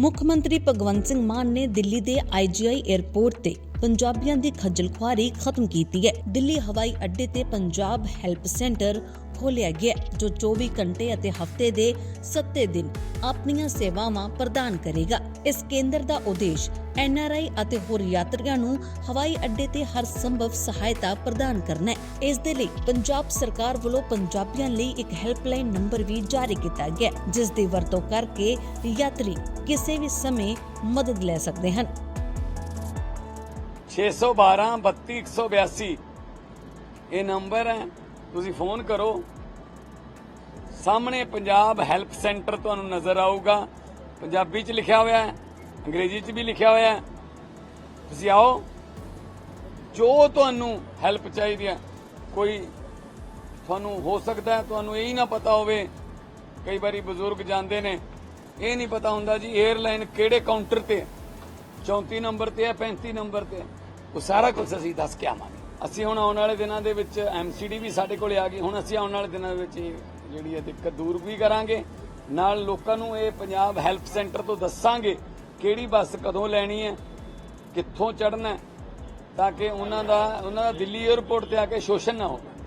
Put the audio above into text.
ਮੁੱਖ ਮੰਤਰੀ ਭਗਵੰਤ ਸਿੰਘ ਮਾਨ ਨੇ ਦਿੱਲੀ ਦੇ ਆਈਜੀਆਈ 에ਅਰਪੋਰਟ ਤੇ ਪੰਜਾਬੀਆਂ ਦੀ ਖੱਜਲ ਖੁਆਰੀ ਖਤਮ ਕੀਤੀ ਹੈ। ਦਿੱਲੀ ਹਵਾਈ ਅੱਡੇ ਤੇ ਪੰਜਾਬ ਹੈਲਪ ਸੈਂਟਰ ਖੋਲ੍ਹਿਆ ਗਿਆ ਜੋ 24 ਘੰਟੇ ਅਤੇ ਹਫ਼ਤੇ ਦੇ 7 ਦਿਨ ਆਪਣੀਆਂ ਸੇਵਾਵਾਂ ਪ੍ਰਦਾਨ ਕਰੇਗਾ। ਇਸ ਕੇਂਦਰ ਦਾ ਉਦੇਸ਼ ਐਨਆਰਆਈ ਅਤੇ ਹੋਰ ਯਾਤਰੀਆਂ ਨੂੰ ਹਵਾਈ ਅੱਡੇ ਤੇ ਹਰ ਸੰਭਵ ਸਹਾਇਤਾ ਪ੍ਰਦਾਨ ਕਰਨਾ ਹੈ। ਇਸ ਦੇ ਲਈ ਪੰਜਾਬ ਸਰਕਾਰ ਵੱਲੋਂ ਪੰਜਾਬੀਆਂ ਲਈ ਇੱਕ ਹੈਲਪਲਾਈਨ ਨੰਬਰ ਵੀ ਜਾਰੀ ਕੀਤਾ ਗਿਆ ਜਿਸ ਦੀ ਵਰਤੋਂ ਕਰਕੇ ਯਾਤਰੀ ਕਿਸੇ ਵੀ ਸਮੇਂ ਮਦਦ ਲੈ ਸਕਦੇ ਹਨ। 612 32182 ਇਹ ਨੰਬਰ ਹੈ। ਤੁਸੀਂ ਫੋਨ ਕਰੋ। ਸਾਹਮਣੇ ਪੰਜਾਬ ਹੈਲਪ ਸੈਂਟਰ ਤੁਹਾਨੂੰ ਨਜ਼ਰ ਆਊਗਾ। ਪੰਜਾਬੀ ਚ ਲਿਖਿਆ ਹੋਇਆ ਹੈ, ਅੰਗਰੇਜ਼ੀ ਚ ਵੀ ਲਿਖਿਆ ਹੋਇਆ ਹੈ। ਤੁਸੀਂ ਆਓ। ਜੋ ਤੁਹਾਨੂੰ ਹੈਲਪ ਚਾਹੀਦੀ ਹੈ, ਕੋਈ ਤੁਹਾਨੂੰ ਹੋ ਸਕਦਾ ਹੈ, ਤੁਹਾਨੂੰ ਇਹ ਹੀ ਨਾ ਪਤਾ ਹੋਵੇ। ਕਈ ਵਾਰੀ ਬਜ਼ੁਰਗ ਜਾਂਦੇ ਨੇ। ਇਹ ਨਹੀਂ ਪਤਾ ਹੁੰਦਾ ਜੀ 에ਅਰਲਾਈਨ ਕਿਹੜੇ ਕਾਊਂਟਰ ਤੇ ਹੈ? 34 ਨੰਬਰ ਤੇ ਹੈ 35 ਨੰਬਰ ਤੇ ਹੈ? ਉਹ ਸਾਰਾ ਕੁਝ ਅਸੀਂ ਦੱਸ ਕੇ ਆਵਾਂਗੇ। ਅਸੀਂ ਹੁਣ ਆਉਣ ਵਾਲੇ ਦਿਨਾਂ ਦੇ ਵਿੱਚ ਐਮਸੀਡੀ ਵੀ ਸਾਡੇ ਕੋਲੇ ਆ ਗਈ। ਹੁਣ ਅਸੀਂ ਆਉਣ ਵਾਲੇ ਦਿਨਾਂ ਦੇ ਵਿੱਚ ਇਹ ਜਿਹੜੀ ਹੈ ਦਿੱਕਤ ਦੂਰ ਵੀ ਕਰਾਂਗੇ। ਨਾਲ ਲੋਕਾਂ ਨੂੰ ਇਹ ਪੰਜਾਬ ਹੈਲਪ ਸੈਂਟਰ ਤੋਂ ਦੱਸਾਂਗੇ ਕਿਹੜੀ ਬੱਸ ਕਦੋਂ ਲੈਣੀ ਹੈ, ਕਿੱਥੋਂ ਚੜਨਾ ਹੈ, ਤਾਂ ਕਿ ਉਹਨਾਂ ਦਾ ਉਹਨਾਂ ਦਾ ਦਿੱਲੀ 에ਅਰਪੋਰਟ ਤੇ ਆ ਕੇ ਸ਼ੋਸ਼ਣ ਨਾ ਹੋਵੇ।